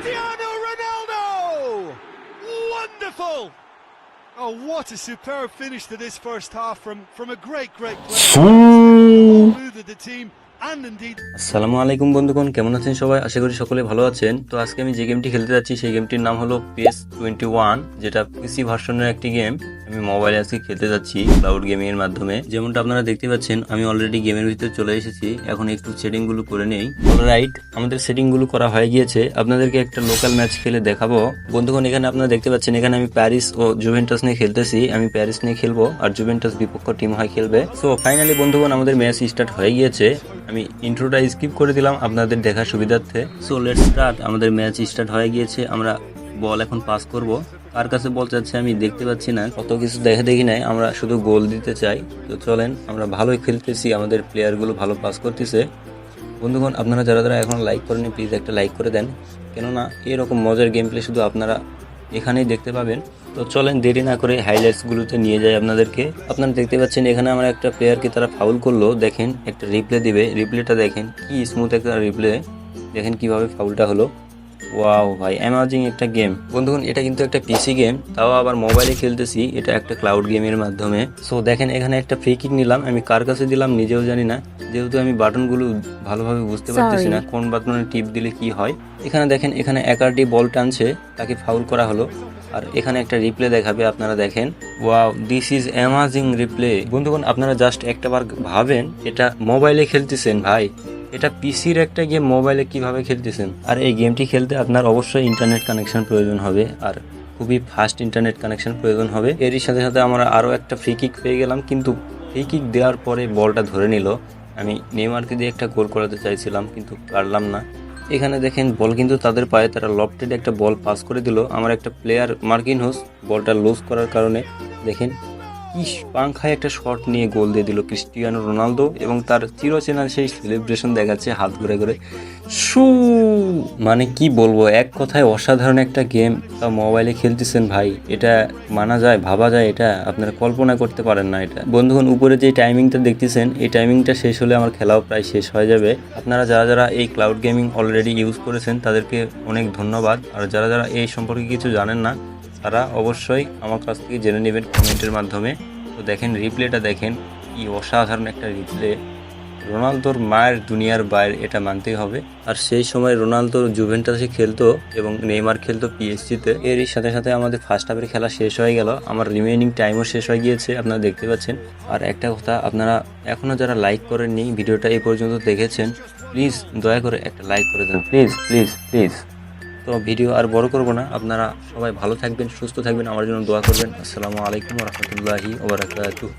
Cristiano Ronaldo! Wonderful! Oh, what a superb finish to this first half from, from a great, great player. The team আসসালামু আলাইকুম বন্ধুগণ কেমন আছেন সবাই আশা করি সকলে ভালো আছেন তো আজকে আমি যে গেমটি খেলতে যাচ্ছি সেই গেমটির নাম হলো পেস টোয়েন্টি ওয়ান যেটা পিসি ভার্সনের একটি গেম আমি মোবাইলে আজকে খেলতে যাচ্ছি ক্লাউড গেমিং এর মাধ্যমে। যেমনটা আপনারা দেখতে পাচ্ছেন, আমি অলরেডি গেমের ভিতরে চলে এসেছি। এখন একটু সেটিংগুলো করে নেই। রাইট আমাদের সেটিংগুলো করা হয়ে গিয়েছে। আপনাদেরকে একটা লোকাল ম্যাচ খেলে দেখাবো। বন্ধুগণ, এখানে আপনারা দেখতে পাচ্ছেন, এখানে আমি প্যারিস ও জুভেন্টাস নিয়ে খেলতেছি। আমি প্যারিস নিয়ে খেলব, আর জুভেন্টাস বিপক্ষ টিম হয় খেলবে। সো ফাইনালি বন্ধুগণ, আমাদের ম্যাচ স্টার্ট হয়ে গিয়েছে। আমি ইন্ট্রোটা স্কিপ করে দিলাম আপনাদের দেখার সুবিধার্থে। সো লেট স্টার্ট আমাদের ম্যাচ স্টার্ট হয়ে গিয়েছে। আমরা বল এখন পাস করব। কার কাছে বল যাচ্ছে আমি দেখতে পাচ্ছি না। কত কিছু দেখে দেখি নাই, আমরা শুধু গোল দিতে চাই। তো চলেন, আমরা ভালোই খেলতেছি, আমাদের প্লেয়ারগুলো ভালো পাস করতেছে। বন্ধুগণ, আপনারা যারা যারা এখন লাইক করেনি প্লিজ একটা লাইক করে দেন। কেননা, এরকম মজার গেম প্লে শুধু আপনারা এখানেই দেখতে পাবেন। তো চলেন, দেরি না করে হাইলাইটসগুলোতে নিয়ে যাই আপনাদেরকে। আপনারা দেখতে পাচ্ছেন, এখানে আমার একটা প্লেয়ারকে তারা ফাউল করল। দেখেন, একটা রিপ্লে দিবে। রিপ্লেটা দেখেন, কি স্মুথ একটা রিপ্লে দেখেন কীভাবে ফাউলটা হলো। ওয়াও ভাই অ্যামাজিং একটা গেম বন্ধুগণ এটা কিন্তু একটা পিসি গেম তাও আবার মোবাইলে খেলতেছি এটা একটা ক্লাউড গেমের মাধ্যমে। সো দেখেন এখানে একটা ফ্রি কিক নিলাম আমি কার কাছে দিলাম নিজেও জানি না যেহেতু আমি বাটনগুলো ভালোভাবে বুঝতে পারতেছি না কোন বাটনে টিপ দিলে কি হয়। এখানে দেখেন এখানে একারটি বল টানছে তাকে ফাউল করা হলো। আর এখানে একটা রিপ্লে দেখাবে আপনারা দেখেন। Wow this is amazing replay বন্ধুগণ আপনারা জাস্ট একটাবার ভাবেন এটা মোবাইলে খেলতেছেন ভাই। এটা পিসির একটা গেম মোবাইলে কীভাবে খেলতেছেন? আর এই গেমটি খেলতে আপনার অবশ্যই ইন্টারনেট কানেকশন প্রয়োজন হবে, আর খুবই ফাস্ট ইন্টারনেট কানেকশন প্রয়োজন হবে। এরই সাথে সাথে আমরা আরও একটা ফ্রি কিক পেয়ে গেলাম, কিন্তু ফ্রি কিক দেওয়ার পরে বলটা ধরে নিল। আমি নেইমারকে দিয়ে একটা গোল করাতে চাইছিলাম, কিন্তু পারলাম না। এখানে দেখেন, বল কিন্তু তাদের পায়ে তারা লফটেড একটা বল পাস করে দিল। আমার একটা প্লেয়ার মার্কিন হোস বলটা লুজ করার কারণে, দেখেন ইস, পাংখায় একটা শট নিয়ে গোল দিয়ে দিল ক্রিস্টিয়ানো রোনালদো এবং তার চিরচেনা সেই সেলিব্রেশন দেখাচ্ছে হাত ঘুরে ঘুরে। সু মানে কি বলব, এক কথায় অসাধারণ একটা গেম তা মোবাইলে খেলতেছেন ভাই। এটা মানা যায়, ভাবা যায়, এটা আপনারা কল্পনা করতে পারেন না এটা। বন্ধুগণ, উপরে যে টাইমিংটা দেখতেছেন, এই টাইমিংটা শেষ হলে আমার খেলাও প্রায় শেষ হয়ে যাবে। আপনারা যারা যারা এই ক্লাউড গেমিং অলরেডি ইউজ করেছেন, তাদেরকে অনেক ধন্যবাদ। আর যারা যারা এই সম্পর্কে কিছু জানেন না তারা অবশ্যই আমার কাছ থেকে জেনে নেবেন কমেন্টের মাধ্যমে। তো দেখেন রিপ্লেটা দেখেন, কি অসাধারণ একটা রিপ্লে রোনালদোর মায়ের দুনিয়ার বাইরে এটা মানতেই হবে। আর সেই সময় রোনালদো জুভেন্টাসে খেলতো এবং নেইমার খেলতো পিএসজিতে এরই সাথে সাথে আমাদের ফার্স্ট হাফের খেলা শেষ হয়ে গেল। আমার রিমেইনিং টাইমও শেষ হয়ে গিয়েছে, আপনারা দেখতে পাচ্ছেন। আর একটা কথা, আপনারা এখনও যারা লাইক করেননি, ভিডিওটা এই পর্যন্ত দেখেছেন প্লিজ দয়া করে একটা লাইক করে দেন। প্লিজ প্লিজ প্লিজ তো ভিডিও আর বড় করব না। আপনারা সবাই ভালো থাকবেন, সুস্থ থাকবেন, আমার জন্য দোয়া করবেন। আসসালামু আলাইকুম রহমতুল্লাহি ওবরাকাতুহ